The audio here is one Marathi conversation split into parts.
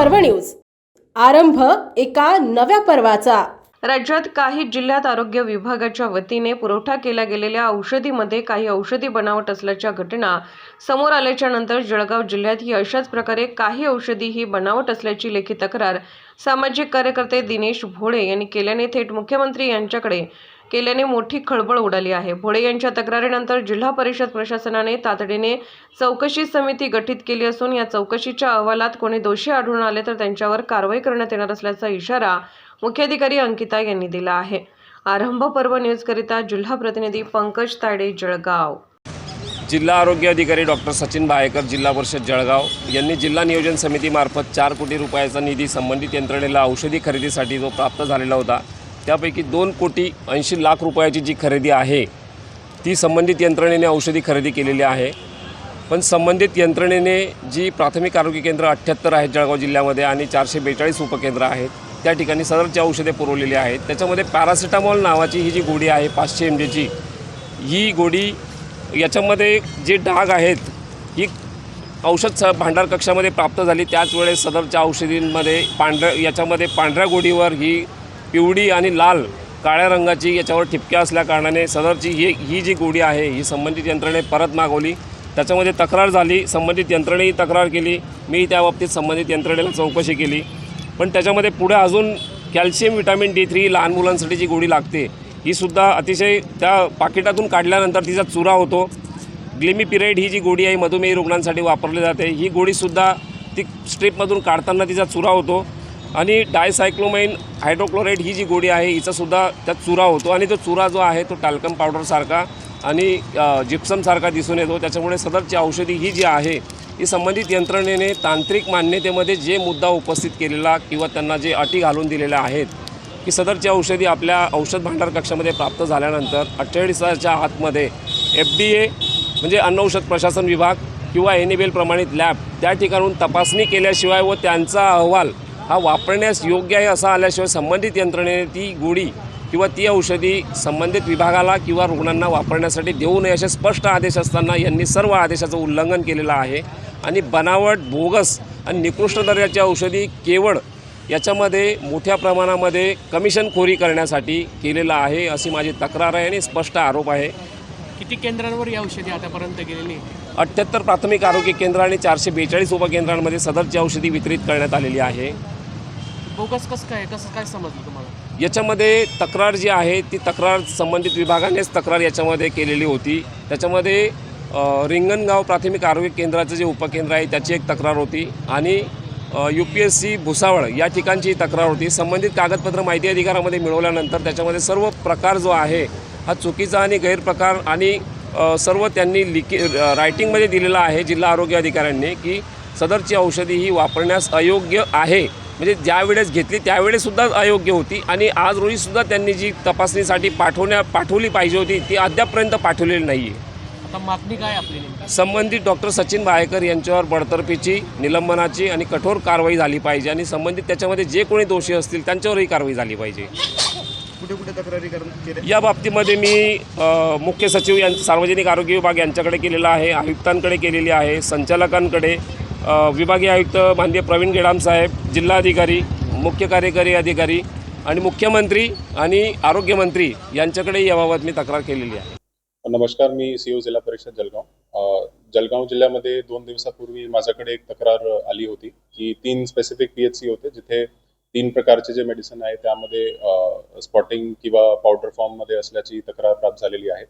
पर्व न्यूज. आरंभ एका नव्या पर्वाचा. राज्यात काही जिल्ह्यात आरोग्य विभागाच्या वतीने पुरवठा केल्या गेलेल्या औषधीमध्ये काही औषधी बनावट असल्याच्या घटना समोर आल्याच्यानंतर जळगाव जिल्ह्यातही अशाच प्रकारे काही औषधी ही बनावट असल्याची लेखी तक्रार सामाजिक कार्यकर्ते दिनेश भोळे यांनी केल्याने थेट मुख्यमंत्री यांच्याकडे केल्याने मोठी खळबळ उडाली आहे. भोळे यांच्या तक्रारीनंतर जिल्हा परिषद प्रशासनाने तातडीने चौकशी समिती गठीत केली असून या चौकशीच्या अहवालात कोणी दोषी आढळून आले तर त्यांच्यावर कारवाई करण्यात येणार असल्याचा इशारा मुख्याधिकारी अंकिता यांनी दिला आहे. आरंभ पर्व न्यूजकरिता जिल्हा प्रतिनिधी पंकज ताडे जळगाव. जिल्हा आरोग्य अधिकारी डॉक्टर सचिन बायकर जिल्हा परिषद जळगाव यांनी जिल्हा नियोजन समितीमार्फत चार कोटी रुपयाचा निधी संबंधित यंत्रणेला औषधी खरेदीसाठी जो प्राप्त झालेला होता त्यापैकी दोन कोटी ऐंशी लाख रुपयाची जी खरेदी आहे ती संबंधित यंत्रणेने औषधी खरेदी केलेली आहे. पण संबंधित यंत्रणेने जी प्राथमिक आरोग्य केंद्र अठ्ठ्याहत्तर आहेत जळगाव जिल्ह्यामध्ये आणि चारशे बेचाळीस उपकेंद्र आहेत त्या ठिकाणी सदरची औषधे पुरवलेली आहेत. त्याच्यामध्ये पॅरासिटामॉल नावाची ही जी गोडी आहे पाचशे एम जीची ही गोडी याच्यामध्ये जे डाग आहेत ही औषध स भांडार कक्षामध्ये प्राप्त झाली. त्याच वेळेस सदरच्या औषधींमध्ये पांढऱ्या याच्यामध्ये पांढऱ्या गोडीवर ही पिवळी आणि लाल काळ्या रंगाची याच्यावर ठिपक्या असल्याकारणाने सदरची ही ही जी गोडी आहे ही संबंधित यंत्रणे परत मागवली. त्याच्यामध्ये तक्रार झाली संबंधित यंत्रणेही तक्रार केली. मी त्या बाबतीत संबंधित यंत्रणेला चौकशी केली. पण त्याच्यामध्ये पुढे अजून कॅल्शियम विटॅमिन डी थ्री लहान मुलांसाठी जी गोळी लागते ही सुद्धा अतिशय त्या पाकिटातून काढल्यानंतर तिचा चुरा होतो. ग्लिमीपिराइड ही जी गोळी आहे मधुमेही रुग्णांसाठी वापरली जाते. ही गोळीसुद्धा ती स्ट्रीपमधून काढताना तिचा चुरा होतो. आणि डायसायक्लोमाइन हायड्रोक्लोराईड ही जी गोळी आहे हिचासुद्धा त्यात चुरा होतो आणि तो चुरा जो आहे तो टॅल्कम पावडरसारखा आणि जिप्समसारखा दिसून येतो. त्याच्यामुळे सदरची औषधी ही जी आहे ही संबंधित यंत्रणेने तांत्रिक मान्यतेमध्ये जे मुद्दा उपस्थित केलेला किंवा त्यांना जे अटी घालून दिलेल्या आहेत की सदरची औषधी आपल्या औषध भांडार कक्षामध्ये प्राप्त झाल्यानंतर अठ्ठेचाळीस हजारच्या आतमध्ये एफ डी ए म्हणजे अन्न औषध प्रशासन विभाग किंवा एन एल प्रमाणित लॅब त्या ठिकाणून तपासणी केल्याशिवाय व त्यांचा अहवाल हा वापरण्यास योग्य आहे असा आल्याशिवाय संबंधित यंत्रणेने ती गोळी किंवा ती औषधी संबंधित विभागाला किंवा रुग्णांना वापरण्यासाठी देऊ नये असे स्पष्ट आदेश असताना यांनी सर्व आदेशाचं उल्लंघन केलेलं आहे. आणि बनावट बोगस आणि निकृष्ट दर्जाची औषधी केवळ याच्यामध्ये मोठ्या प्रमाणामध्ये कमिशनखोरी करण्यासाठी केलेलं आहे अशी माझी तक्रार आहे आणि स्पष्ट आरोप आहे. किती केंद्रांवर ही औषधी आतापर्यंत गेलेली अठ्ठ्याहत्तर प्राथमिक आरोग्य केंद्र आणि चारशे बेचाळीस उपकेंद्रांमध्ये सदरची औषधी वितरित करण्यात आलेली आहे. बोगस कसं काय कसं काय समजलं तुम्हाला? याच्यामध्ये तक्रार जी आहे ती तक्रार संबंधित विभागानेच तक्रार याच्यामध्ये केलेली होती. त्याच्यामध्ये अ, रिंगणगाव प्राथमिक आरोग्य केंद्राचं जे उपकेंद्र आहे त्याची एक तक्रार होती आणि U P S C Bhusawal या ठिकाणची तक्रार होती. संबंधित कागदपत्र माहिती अधिकारामध्ये मिळवल्यानंतर त्याच्यामध्ये सर्व प्रकार जो आहे हा चुकीचा आणि गैरप्रकार आणि अ, सर्व त्यांनी लिखी अ, रायटिंगमध्ये दिलेला आहे जिल्हा आरोग्य अधिकाऱ्यांनी की सदरची औषधी ही वापरण्यास अयोग्य आहे. म्हणजे ज्या वेळेस घेतली त्यावेळेसुद्धा अयोग्य होती. आणि आज रोजीसुद्धा त्यांनी जी तपासणीसाठी पाठवण्या पाठवली पाहिजे होती ती अद्यापपर्यंत पाठवलेली नाही आहे आता मागणी काय आपली संबंधित डॉक्टर सचिन बायकर यांच्यावर बडतर्फीची निलंबनाची आणि कठोर कारवाई झाली पाहिजे आणि संबंधित त्याच्यामध्ये जे कोणी दोषी असतील त्यांच्यावरही कारवाई झाली पाहिजे. कुठे कुठे तक्रारी करून केल्या? या बाबतीमध्ये मी अ, मुख्य सचिव यांचं सार्वजनिक आरोग्य विभाग यांच्याकडे केलेला आहे आयुक्तांकडे केलेली आहे संचालकांकडे. विभागीय आयुक्त माननीय प्रवीण गेडाम साहेब जिल्हाधिकारी मुख्य कार्यकारी अधिकारी आणि मुख्यमंत्री आणि आरोग्यमंत्री यांच्याकडे याबाबत मी तक्रार केलेली आहे. नमस्कार मी सीओ जिल्हा परिषद जलगाव जलगाव जिल्ह्यामध्ये दोन दिवसापूर्वी माझ्याकडे एक तक्रार आली होती. की तीन स्पेसिफिक पी एच सी होते जिथे तीन प्रकारचे जे मेडिसिन आहे त्यामध्ये स्पॉटिंग किंवा पावडर फॉर्ममध्ये असल्याची तक्रार प्राप्त झालेली आहे.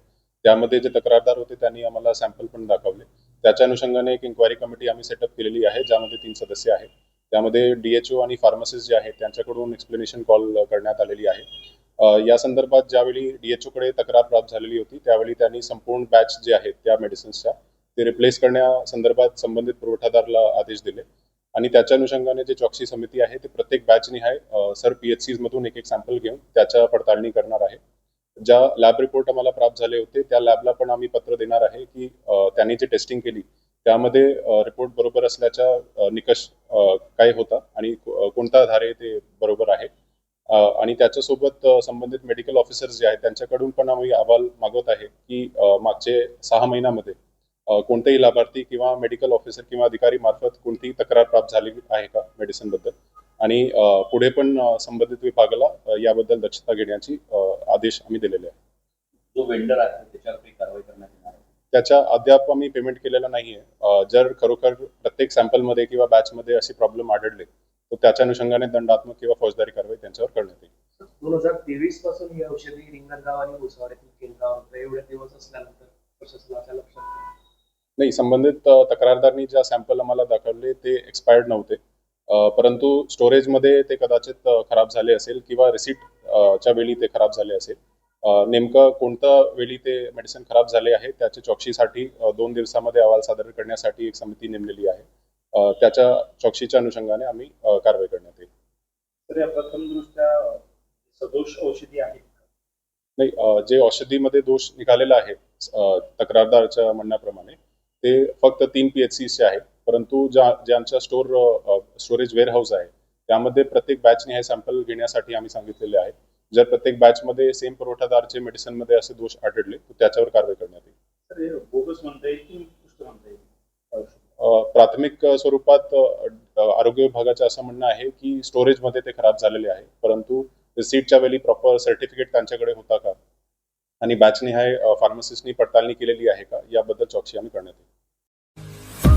त्यामध्ये जे तक्रारदार होते त्यांनी आम्हाला सॅम्पल पण दाखवले. त्याच्या अनुषंगाने एक इन्क्वायरी कमिटी आम्ही सेटअप केलेली आहे ज्यामध्ये तीन सदस्य आहेत. त्यामध्ये डीएचओ आणि फार्मसिस्ट जे आहेत त्यांच्याकडून एक्सप्लेनेशन कॉल करण्यात आलेली आहे. या संदर्भात ज्यावेळी डीएचओकडे तक्रार प्राप्त झालेली होती त्यावेळी त्यांनी संपूर्ण बॅच जे आहेत त्या मेडिसिन्सच्या ते रिप्लेस करण्यासंदर्भात संबंधित पुरवठादारला आदेश दिले. आणि त्याच्या अनुषंगाने जे चौकशी समिती आहे ते प्रत्येक बॅचनी आहे. सर पीएचसी मधून एक एक सॅम्पल घेऊन त्याच्या पडताळणी करणार आहे. ज्या लॅब रिपोर्ट आम्हाला प्राप्त झाले होते त्या लॅबला पण आम्ही पत्र देणार आहे की त्यांनी जी टेस्टिंग केली त्यामध्ये रिपोर्ट बरोबर असल्याचा निकष काय होता आणि कोणता आधार आहे ते बरोबर आहे. आणि त्याच्यासोबत संबंधित मेडिकल ऑफिसर्स जे आहेत त्यांच्याकडून पण आम्ही अहवाल मागवत आहे की मागचे सहा महिन्यामध्ये कोणतेही लाभार्थी किंवा मेडिकल ऑफिसर किंवा अधिकारी मार्फत कोणतीही तक्रार प्राप्त झाली आहे का मेडिसिनबद्दल आणि पुढे पण संबंधित विभागाला याबद्दल दक्षता घेण्याची आदेश आम्ही दिलेले आहे जो वेंडर आहे त्याच्यावर काही कारवाई करण्यात येणार आहे? त्याच्या अद्याप आम्ही पेमेंट केलेलं नाहीये. अ, जर खरोखर प्रत्येक सॅम्पलमध्ये किंवा बॅचमध्ये असे प्रॉब्लेम आढळले तर त्याच्या अनुषंगाने दंडात्मक किंवा फौजदारी कारवाई त्यांच्यावर करण्यात येईल. दोन हजार तेवीसपासून ही औषधी रिंगणगाव आणि भुसावळ्यातील केंद्रावर एवढे दिवस असल्यानंतर प्रशासनाच्या लक्षात. नाही संबंधित तक्रारदारांनी ज्या सॅम्पल आम्हाला दाखवले ते एक्सपायर्ड नव्हते. परंतु स्टोरेजमध्ये ते कदाचित खराब झाले असेल किंवा रिसीट च्या वेळी ते खराब झाले असेल. नेमकं कोणत्या वेळी ते मेडिसिन खराब झाले आहे त्याच्या चौकशीसाठी दोन दिवसामध्ये अहवाल सादर करण्यासाठी एक समिती नेमलेली आहे. त्याच्या चौकशीच्या अनुषंगाने आम्ही कारवाई करण्यात येईल. सदोष औषधी नाही जे औषधीमध्ये दोष निघालेला आहे तक्रारदाराच्या म्हणण्याप्रमाणे ते फक्त तीन पी एच सीचे आहेत. परंतु ज्या ज्यांच्या स्टोर स्टोरेज वेअरहाऊस आहे. त्यामध्ये प्रत्येक बॅचने हे सॅम्पल घेण्यासाठी आम्ही सांगितलेले आहे जर प्रत्येक बॅचमध्ये सेम पुरवठादारचे मेडिसिनमध्ये असे दोष आढळले तर त्याच्यावर कारवाई करण्यात येईल. प्राथमिक स्वरूपात आरोग्य विभागाचं असं म्हणणं आहे की स्टोरेजमध्ये ते खराब झालेले आहे. परंतु रिसीटच्या वेळी प्रॉपर सर्टिफिकेट त्यांच्याकडे होता का? आणि बॅचने हे फार्मसिस्टनी पडताळणी केलेली आहे का? याबद्दल चौकशी आम्ही करण्यात येईल.